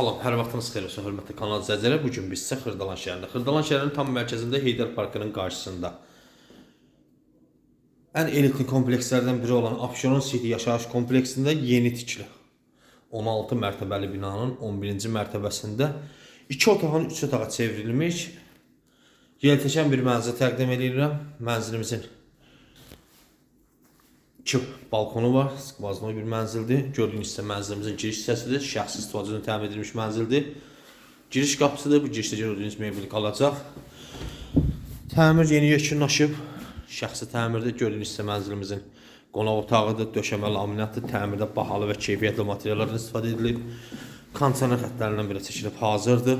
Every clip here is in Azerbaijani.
Salam, hər vaxtınız xeyir olsun, hörmətli kanal izləyiciləri. Bu gün biz sizə Xırdalan şəhərində, Xırdalan şəhərinin tam mərkəzində Heydər Parkının qarşısında ən elitli komplekslərdən biri olan Abşeron City yaşayış kompleksində yeni tikili 16 mərtəbəli binanın 11-ci mərtəbəsində 2 otağın 3 otağa çevrilmiş yeltəkən bir mənzil təqdim edirəm. Mənzilimizin iki balkonu var. Skvaznoy bir mənzildir. Gördüyünüz isə mənzilimizin giriş hissəsidir. Şəxsi istifadə üçün təmin edilmiş mənzildir. Giriş qapısıdır. Bu girişdə gördüyünüz mebel qalacaq. Təmir yeni yekunlaşıb. Şəxsi təmirdə gördüyünüz isə mənzilimizin qonaq otağıdır. Döşəmə laminatdır. Təmirdə bahalı və keyfiyyətli materiallardan istifadə edilib. Kondisioner xəttlərindən biri çəkilib hazırdır.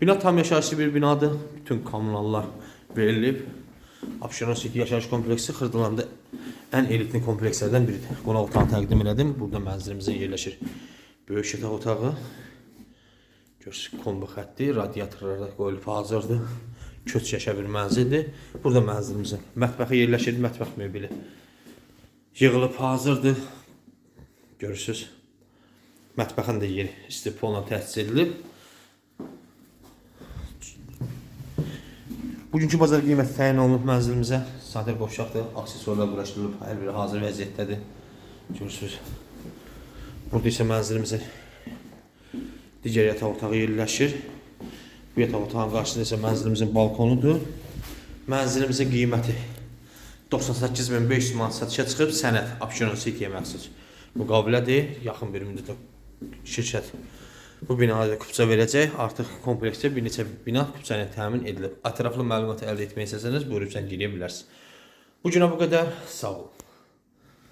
Bina tam yaşayışlı bir binadır. Bütün kommunallar verilib. Abşeron City yaşayış kompleksi Xırdalanda ən elitli komplekslərdən biridir. Qonaq otağını təqdim elədim. Burada mənzilimizin yerləşir. Böyük yataq otağı. Görürsünüz kombi xətti, radiatorlar da qoyulub hazırdır. Köç yaşa bir mənzildir. Burada mənzilimizin mətbəxi yerləşir, mətbəx mebeli yığılıb hazırdır. Görürsüz. Mətbəxin də yeri istipolla təchiz edilib. Bugünkü bazar qiyməti təyin olunub mənzilimizə. Sadə qovşaqdır, aksesuarlar quraşdırılıb, hər biri hazır vəziyyətdədir. Görürsüz. Burada isə mənzilimizin digər yataq otağı yerləşir. Bu yataq otağının qarşısında isə mənzilimizin balkonudur. Mənzilimizin qiyməti 98500 manat satışa çıxıb, sənəd Abşeron City-yə məxsus. Müqavilədir, yaxın bir müddətdə şirkət bu binada da kupça verəcək. Artıq kompleksdə bir neçə bina kupça ilə təmin edilib. Ətraflı məlumat əldə etmək istəsəniz buyurub zəng edə bilərsiniz. Bu günə bu qədər. Sağ olun.